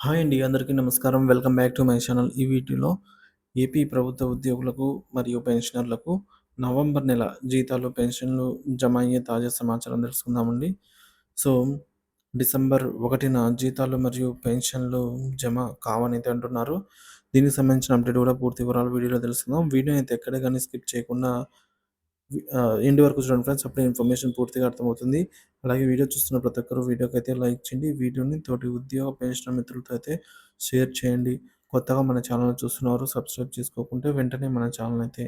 Hi అండి. అందరికీ నమస్కారం. Welcome back to my channel. ఈ వీడియోలో ఏపీ ప్రభుత్వ ఉద్యోగులకు మరియు పెన్షనర్లకు నవంబర్ నెల జీతాలు, పెన్షన్లు జమ అయ్యే తాజా సమాచారం తెలుసుకుందామండి. సో, డిసెంబర్ ఒకటిన జీతాలు మరియు పెన్షన్లు జమ కావనైతే అంటున్నారు. దీనికి సంబంధించిన అప్డేట్ కూడా పూర్తి వివరాలు వీడియోలో తెలుసుకుందాం. వీడియో అయితే ఎక్కడ కానీ స్కిప్ చేయకుండా ఎండ్ వరకు చూడండి ఫ్రెండ్స్. అప్పుడే ఇన్ఫర్మేషన్ పూర్తిగా అర్థమవుతుంది. అలాగే వీడియో చూస్తున్న ప్రతి ఒక్కరు వీడియోకైతే లైక్ చేయండి. వీడియోని తోటి ఉద్యోగ పెన్షన్ మిత్రులతో అయితే షేర్ చేయండి. కొత్తగా మన ఛానల్ చూస్తున్నవారు సబ్స్క్రైబ్ చేసుకోకుంటే వెంటనే మన ఛానల్ అయితే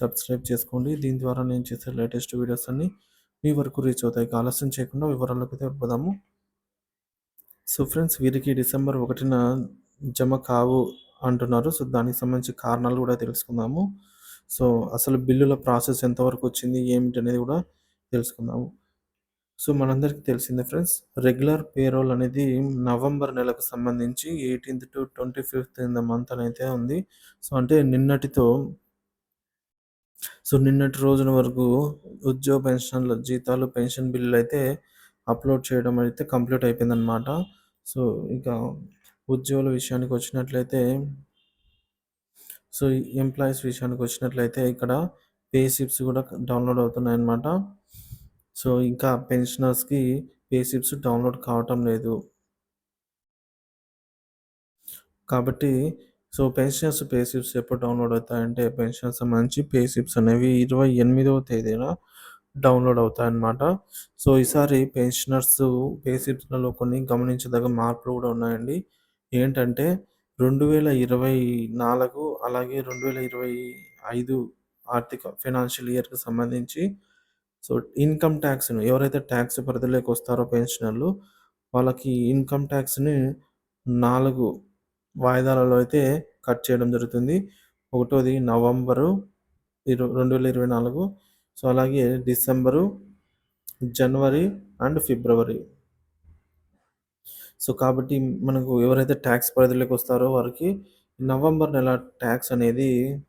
సబ్స్క్రైబ్ చేసుకోండి. దీని ద్వారా నేను చేసే లేటెస్ట్ వీడియోస్ అన్నీ మీ వరకు రీచ్ అవుతాయి. ఆలస్యం చేయకుండా వివరాల్లోకి అయితే వెళ్ళిపోదాము. సో ఫ్రెండ్స్ వీరికి డిసెంబర్ ఒకటిన జమ కావు అంటున్నారు. సో దానికి సంబంధించి కారణాలు కూడా తెలుసుకుందాము. సో అసలు బిల్లుల ప్రాసెస్ ఎంతవరకు వచ్చింది? ఏమిటి అనేది కూడా తెలుసుకుందాము. సో మనందరికీ తెలిసిందే ఫ్రెండ్స్. రెగ్యులర్ పేరోల్ అనేది నవంబర్ నెలకు సంబంధించి 18-25 ఇన్ ద మంత్ అనైతే ఉంది. సో అంటే నిన్నటితో సో నిన్నటి రోజున వరకు ఉద్యోగ పెన్షన్ల జీతాలు, పెన్షన్ బిల్లులైతే అప్‌లోడ్ చేయడం అయితే కంప్లీట్ అయిపోయిందనమాట. సో ఇక ఉద్యోగుల విషయానికి వచ్చినట్లయితే సో ఎంప్లాయీస్ విషయానికి వచ్చినట్లయితే ఇక్కడ పే స్లిప్స్ కూడా డౌన్‌లోడ్ అవుతున్నాయన్నమాట. సో ఇంకా పెన్షనర్స్‌కి పే స్లిప్స్ డౌన్‌లోడ్ కావటం లేదు. కాబట్టి సో పెన్షనర్స్ పే స్లిప్స్ ఎప్పుడు డౌన్‌లోడ్ అవుతాయంటే పెన్షనర్స్ సంబంధించి పే స్లిప్స్ అనేవి 28వ తేదీన డౌన్‌లోడ్ అవుతాయన్నమాట. సో ఈసారి పెన్షనర్స్ పే స్లిప్స్‌లలో కొన్ని గమనించదగ్గ మార్పులు కూడా ఉన్నాయండి. ఏంటంటే 2024 అలాగే 2025 ఆర్థిక ఫైనాన్షియల్ ఇయర్‌కి సంబంధించి సో ఇన్‌కమ్ టాక్స్‌ను ఎవరైతే ట్యాక్స్ పరిధిలోకి వస్తారో పెన్షనర్లు వాళ్ళకి ఇన్‌కమ్ ట్యాక్స్ని నాలుగు వాయిదాలలో అయితే కట్ చేయడం జరుగుతుంది. ఒకటోది నవంబరు ఇరు 2024 సో అలాగే December, January and February. So కాబట్టి మనకు ఎవరైతే ట్యాక్స్ పరిధిలోకి వస్తారో వారికి నవంబర్ నెల ట్యాక్స్ అనేది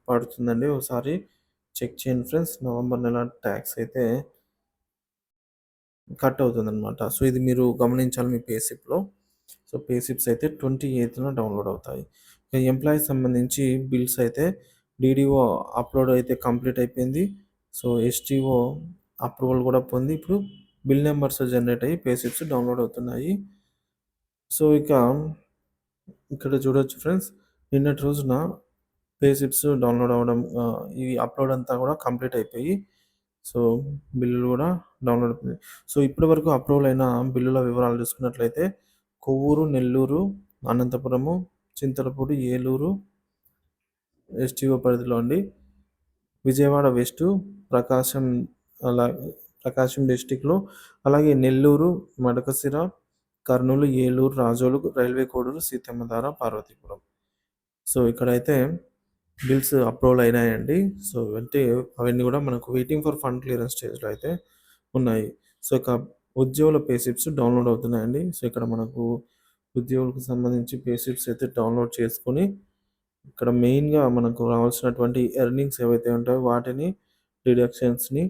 పడుతుందండి. ఒకసారి చెక్ చేయండి ఫ్రెండ్స్. నవంబర్ నెల ట్యాక్స్ అయితే కట్ అవుతుందన్నమాట సో ఇది మీరు గమనించాలి మీ పేసిప్లో సో పేసిప్స్ అయితే ట్వంటీ ఎయిత్న డౌన్‌లోడ్ అవుతాయి. ఇక సంబంధించి బిల్స్ అయితే డీడీఓ అప్‌లోడ్ అయితే కంప్లీట్ అయిపోయింది. సో ఎస్టీఓ అప్రూవల్ కూడా పొంది ఇప్పుడు బిల్ నెంబర్స్ జనరేట్ అయ్యి పేసిప్స్ డౌన్‌లోడ్ అవుతున్నాయి. సో ఇక ఇక్కడ చూడొచ్చు ఫ్రెండ్స్. నిన్నటి రోజున పేసిప్స్ డౌన్‌లోడ్ అవ్వడం ఇవి అప్‌లోడ్ అంతా కూడా కంప్లీట్ అయిపోయి సో బిల్లులు కూడా డౌన్‌లోడ్ అయిపోయాయి. సో ఇప్పటి వరకు అప్రూవల్ అయిన బిల్లుల వివరాలు చూసుకున్నట్లయితే కొవ్వూరు, నెల్లూరు, అనంతపురము, చింతలపూడి, ఏలూరు ఎస్టీఓ పరిధిలో అండి. విజయవాడ వెస్టు, ప్రకాశం అలా ప్రకాశం డిస్టిక్లో అలాగే నెల్లూరు, మడకసిర కర్నూలు, ఏలూరు, రాజోలు, రైల్వే కోడూరు, సీతమ్మధార, పార్వతీపురం. సో ఇక్కడైతే బిల్స్ అప్రూవల్ అయినాయండి. సో అంటే అవన్నీ కూడా మనకు వెయిటింగ్ ఫర్ ఫండ్ క్లియరెన్స్ స్టేజ్‌లో అయితే ఉన్నాయి. సో ఇక ఉద్యోగుల పే స్లిప్స్ డౌన్‌లోడ్ అవుతున్నాయండి. సో ఇక్కడ మనకు ఉద్యోగులకు సంబంధించి పే స్లిప్స్ అయితే డౌన్‌లోడ్ చేసుకొని ఇక్కడ మెయిన్‌గా మనకు రావాల్సినటువంటి ఎర్నింగ్స్ ఏవైతే ఉంటాయో వాటిని డిడక్షన్స్‌ని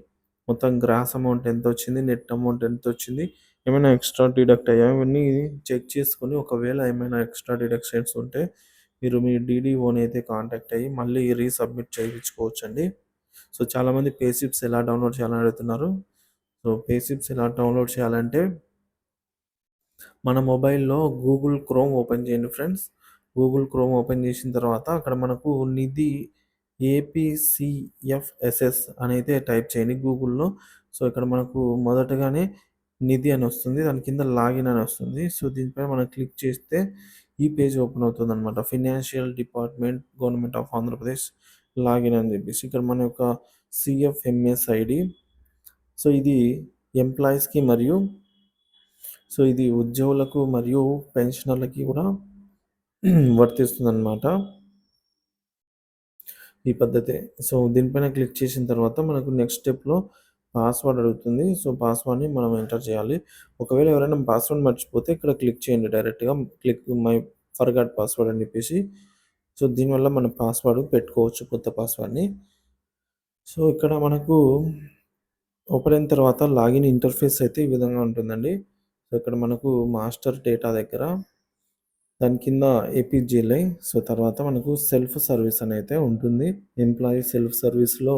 మొత్తం గ్రాస్ అమౌంట్ ఎంత వచ్చింది నెట్ అమౌంట్ ఎంత వచ్చింది ఏమైనా ఎక్స్ట్రా డిడక్ట్ అయ్యాయి ఇవన్నీ చెక్ చేసుకొని ఒకవేళ ఏమైనా ఎక్స్ట్రా డిడక్షన్స్ ఉంటే మీరు మీ డీడీఓని అయితే కాంటాక్ట్ అయ్యి మళ్ళీ రీసబ్మిట్ చేయించుకోవచ్చండి. సో చాలామంది పేసిప్స్ ఎలా డౌన్‌లోడ్ చేయాలని అడుగుతున్నారు. సో పేసిప్స్ ఎలా డౌన్‌లోడ్ చేయాలంటే మన మొబైల్‌లో గూగుల్ క్రోమ్ ఓపెన్ చేయండి ఫ్రెండ్స్. గూగుల్ క్రోమ్ ఓపెన్ చేసిన తర్వాత అక్కడ మనకు నిధి ఏపీసీఎఫ్ఎస్ఎస్ అనేది టైప్ చేయండి గూగుల్‌లో. సో ఇక్కడ మనకు మొదటగానే నిధి అని వస్తుంది. దాని కింద లాగిన్ అని వస్తుంది. సో దీనిపైన మనం క్లిక్ చేస్తే ఈ పేజ్ ఓపెన్ అవుతుందనమాట. Financial department government of Andhra Pradesh login అని చెప్పేసి ఇక్కడ మన యొక్క సిఎఫ్ఎంఎస్ ఐడి సో ఇది ఎంప్లాయీస్‌కి మరియు సో ఇది ఉద్యోగులకు మరియు పెన్షనర్లకి కూడా వర్తిస్తుందనమాట. ఈ పద్ధతే. సో దీనిపైన క్లిక్ చేసిన తర్వాత మనకు నెక్స్ట్ స్టెప్‌లో పాస్వర్డ్ అడుగుతుంది. సో పాస్వర్డ్‌ని మనం ఎంటర్ చేయాలి. ఒకవేళ ఎవరైనా పాస్వర్డ్ మర్చిపోతే ఇక్కడ క్లిక్ చేయండి డైరెక్ట్‌గా క్లిక్ మై ఫర్గాట్ పాస్వర్డ్ అని చెప్పేసి. సో దీనివల్ల మన పాస్వర్డ్ పెట్టుకోవచ్చు కొత్త పాస్వర్డ్‌ని. సో ఇక్కడ మనకు ఓపెన్ అయిన తర్వాత లాగిన్ ఇంటర్ఫేస్ అయితే ఈ విధంగా ఉంటుందండి. సో ఇక్కడ మనకు మాస్టర్ డేటా దగ్గర దాని కింద ఏపీజీఎల్ఐ సో తర్వాత మనకు సెల్ఫ్ సర్వీస్ అని అయితే ఉంటుంది ఎంప్లాయీ సెల్ఫ్ సర్వీస్లో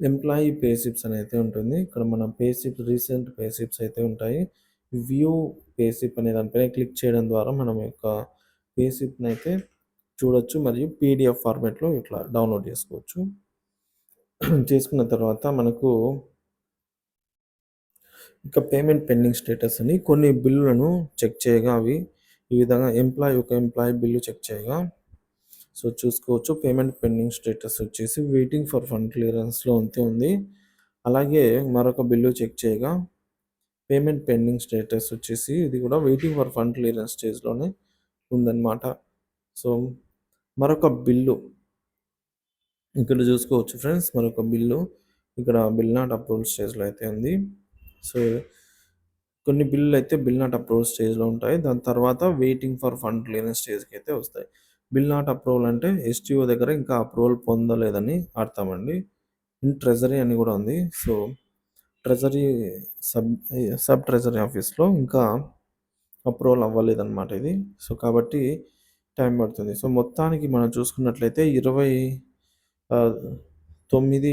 ఎంప్లాయీ పే స్లిప్స్ అని అయితే ఉంటుంది. ఇక్కడ మన పే రీసెంట్ పే స్లిప్స్ అయితే ఉంటాయి. వ్యూ పే స్లిప్ అనే దానిపైన క్లిక్ చేయడం ద్వారా మనం యొక్క పే స్లిప్ని అయితే చూడొచ్చు మరియు పీడిఎఫ్ ఫార్మాట్లో ఇట్లా డౌన్లోడ్ చేసుకోవచ్చు. చేసుకున్న తర్వాత మనకు ఇక పేమెంట్ పెండింగ్ స్టేటస్ అని కొన్ని బిల్లులను చెక్ చేయగా అవి ఈ విధంగా ఎంప్లాయీ ఒక ఎంప్లాయీ బిల్లు చెక్ చేయగా సో చూసుకోవచ్చు. పేమెంట్ పెండింగ్ స్టేటస్ వచ్చేసి వెయిటింగ్ ఫర్ ఫండ్ క్లియరెన్స్లో అంతే ఉంది. అలాగే మరొక బిల్లు చెక్ చేయగా పేమెంట్ పెండింగ్ స్టేటస్ వచ్చేసి ఇది కూడా వెయిటింగ్ ఫర్ ఫండ్ క్లియరెన్స్ స్టేజ్లోనే ఉందన్నమాట. సో మరొక బిల్లు ఇక్కడ చూసుకోవచ్చు ఫ్రెండ్స్. మరొక బిల్లు ఇక్కడ బిల్ నాట్ అప్రూవల్ స్టేజ్లో అయితే ఉంది. సో కొన్ని బిల్లులు అయితే బిల్ నాట్ అప్రూవల్ స్టేజ్లో ఉంటాయి. దాని తర్వాత వెయిటింగ్ ఫర్ ఫండ్ క్లియరెన్స్ స్టేజ్కి అయితే వస్తాయి. బిల్ నాట్ అప్రూవల్ అంటే ఎస్టీఓ దగ్గర ఇంకా అప్రూవల్ పొందలేదని అర్థమండి. ఇన్ ట్రెజరీ అని కూడా ఉంది. So treasury sub sub treasury ఆఫీస్లో ఇంకా అప్రూవల్ అవ్వలేదన్నమాట ఇది. సో కాబట్టి టైం పడుతుంది. సో మొత్తానికి మనం చూసుకున్నట్లయితే ఇరవై తొమ్మిది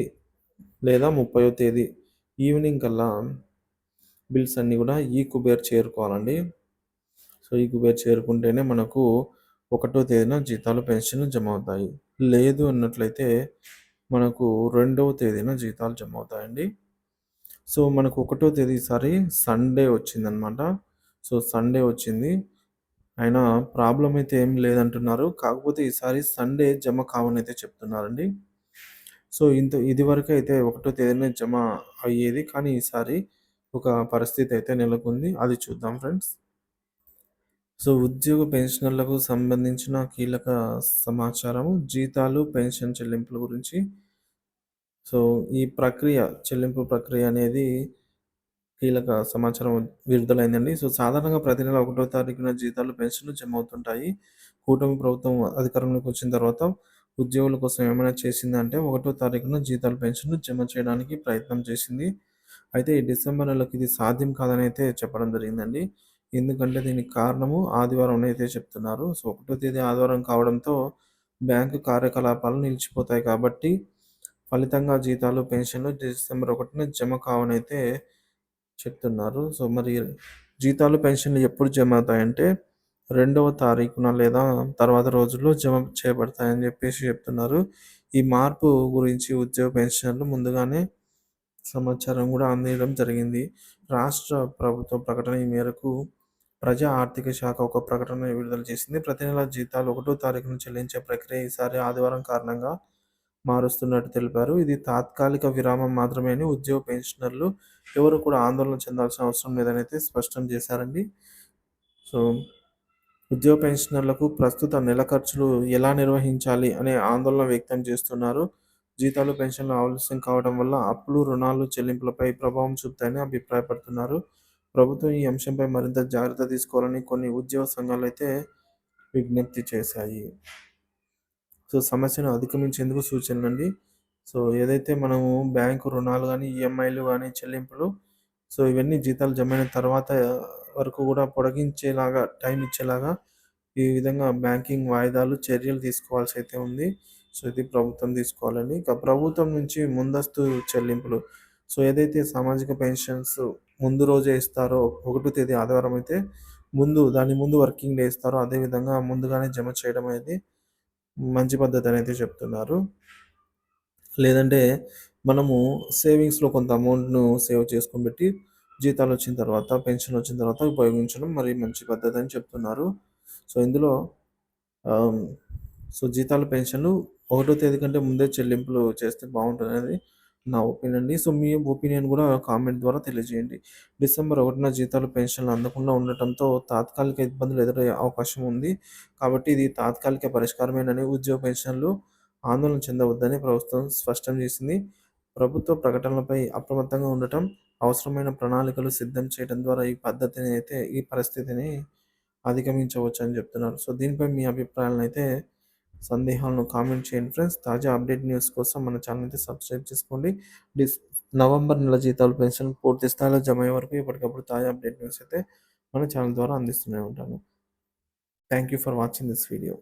లేదా ముప్పయో తేదీ ఈవినింగ్ కల్లా బిల్స్ అన్నీ కూడా ఈ కుబేర్ చేరుకోవాలండి. సో ఈ కుబేర్ చేరుకుంటేనే మనకు ఒకటో తేదీన జీతాలు పెన్షన్ జమ అవుతాయి లేదు అన్నట్లయితే మనకు రెండవ తేదీన జీతాలు జమ అవుతాయండి సో మనకు ఒకటో తేదీ ఈసారి సండే వచ్చిందనమాట సో సండే వచ్చింది. అయినా ప్రాబ్లం అయితే ఏం లేదంటున్నారు. కాకపోతే ఈసారి సండే జమ కావని అయితే చెప్తున్నారండి. సో ఇంత ఇదివరకు అయితే ఒకటో తేదీన జమ అయ్యేది. కానీ ఈసారి ఒక పరిస్థితి అయితే నెలకొంది. అది చూద్దాం ఫ్రెండ్స్. సో ఉద్యోగ పెన్షనర్లకు సంబంధించిన కీలక సమాచారం జీతాలు పెన్షన్ చెల్లింపుల గురించి. సో ఈ ప్రక్రియ చెల్లింపు ప్రక్రియ అనేది కీలక సమాచారం విడుదలైందండి. సో సాధారణంగా ప్రతి నెల ఒకటో తారీఖున జీతాలు పెన్షన్లు జమ అవుతుంటాయి కూటమి ప్రభుత్వం అధికారంలోకి వచ్చిన తర్వాత ఉద్యోగుల కోసం ఏమైనా చేసిందంటే ఒకటో తారీఖున జీతాలు పెన్షన్లు జమ చేయడానికి ప్రయత్నం చేసింది. అయితే ఈ డిసెంబర్ నెలకు ఇది సాధ్యం కాదని అయితే చెప్పడం జరిగిందండి. ఎందుకంటే దీనికి కారణము ఆదివారం అయితే చెప్తున్నారు. సో ఒకటో తేదీ ఆదివారం కావడంతో బ్యాంకు కార్యకలాపాలు నిలిచిపోతాయి కాబట్టి ఫలితంగా జీతాలు పెన్షన్లు డిసెంబర్ ఒకటిన జమ కావనైతే చెప్తున్నారు. సో మరి జీతాలు పెన్షన్లు ఎప్పుడు జమ అవుతాయంటే రెండవ తారీఖున లేదా తర్వాత రోజుల్లో జమ చేయబడతాయని చెప్పేసి చెప్తున్నారు. ఈ మార్పు గురించి ఉద్యోగ పెన్షన్లు ముందుగానే సమాచారం కూడా అందించడం జరిగింది. రాష్ట్ర ప్రభుత్వ ప్రకటన ఈ మేరకు ప్రజా ఆర్థిక శాఖ ఒక ప్రకటన విడుదల చేసింది. ప్రతి నెల జీతాలు ఒకటో తారీఖున చెల్లించే ప్రక్రియ ఈసారి ఆదివారం కారణంగా మారుస్తున్నట్టు తెలిపారు. ఇది తాత్కాలిక విరామం మాత్రమే అని ఉద్యోగ పెన్షనర్లు ఎవరు కూడా ఆందోళన చెందాల్సిన అవసరం లేదని అయితే స్పష్టం చేశారండి. సో ఉద్యోగ పెన్షనర్లకు ప్రస్తుత నెల ఖర్చులు ఎలా నిర్వహించాలి అనే ఆందోళన వ్యక్తం చేస్తున్నారు. జీతాలు పెన్షన్లు ఆలస్యం కావడం వల్ల అప్పులు రుణాలు చెల్లింపులపై ప్రభావం చూపుతాయని అభిప్రాయపడుతున్నారు. ప్రభుత్వం ఈ అంశంపై మరింత జాగ్రత్త తీసుకోవాలని కొన్ని ఉద్యోగ సంఘాలు అయితే విజ్ఞప్తి చేశాయి. సో సమస్యను అధిగమించేందుకు సూచనలు అండి సో ఏదైతే మనము బ్యాంకు రుణాలు కానీ ఈఎంఐలు కానీ చెల్లింపులు సో ఇవన్నీ జీతాలు జమ అయిన తర్వాత వరకు కూడా పొడిగించేలాగా టైం ఇచ్చేలాగా ఈ విధంగా బ్యాంకింగ్ వాయిదాలు చర్యలు తీసుకోవాల్సి అయితే ఉంది. సో ఇది ప్రభుత్వం తీసుకోవాలండి. ఇక ప్రభుత్వం నుంచి ముందస్తు చెల్లింపులు. సో ఏదైతే సామాజిక పెన్షన్స్ ముందు రోజే ఇస్తారో ఒకటో తేదీ ఆదివారం అయితే ముందు దాని ముందు వర్కింగ్ డే ఇస్తారో అదేవిధంగా ముందుగానే జమ చేయడం అనేది మంచి పద్ధతి అనేది చెప్తున్నారు. లేదంటే మనము సేవింగ్స్లో కొంత అమౌంట్ను సేవ్ చేసుకొని పెట్టి జీతాలు వచ్చిన తర్వాత పెన్షన్ వచ్చిన తర్వాత ఉపయోగించడం మరి మంచి పద్ధతి అని చెప్తున్నారు. సో ఇందులో సో జీతాలు పెన్షన్లు ఒకటో తేదీ కంటే ముందే చెల్లింపులు చేస్తే బాగుంటుంది అనేది నా ఒపీనియన్ అండి సో మీ ఒపీనియన్ కూడా కామెంట్ ద్వారా తెలియజేయండి. డిసెంబర్ ఒకటిన జీతాలు పెన్షన్లు అందకుండా ఉండటంతో తాత్కాలిక ఇబ్బందులు ఎదురయ్యే అవకాశం ఉంది. కాబట్టి ఇది తాత్కాలిక పరిష్కారమేనని ఉద్యోగ పెన్షన్లు ఆందోళన చెందవద్దని ప్రభుత్వం స్పష్టం చేసింది. ప్రభుత్వ ప్రకటనలపై అప్రమత్తంగా ఉండటం అవసరమైన ప్రణాళికలు సిద్ధం చేయడం ద్వారా ఈ పద్ధతిని అయితే ఈ పరిస్థితిని అధిగమించవచ్చు అని చెప్తున్నారు. సో దీనిపై మీ అభిప్రాయాలను అయితే సందేహాలను కామెంట్ చేయండి ఫ్రెండ్స్. తాజా అప్డేట్ న్యూస్ కోసం మన ఛానల్ అయితే సబ్స్క్రైబ్ చేసుకోండి. డిస్ నవంబర్ నెల జీతాలు పెన్షన్ పూర్తి స్థాయిలో జమ అయ్యే వరకు ఎప్పటికప్పుడు తాజా అప్డేట్ న్యూస్ అయితే మన ఛానల్ ద్వారా అందిస్తూనే ఉంటాను. Thank you for watching this video.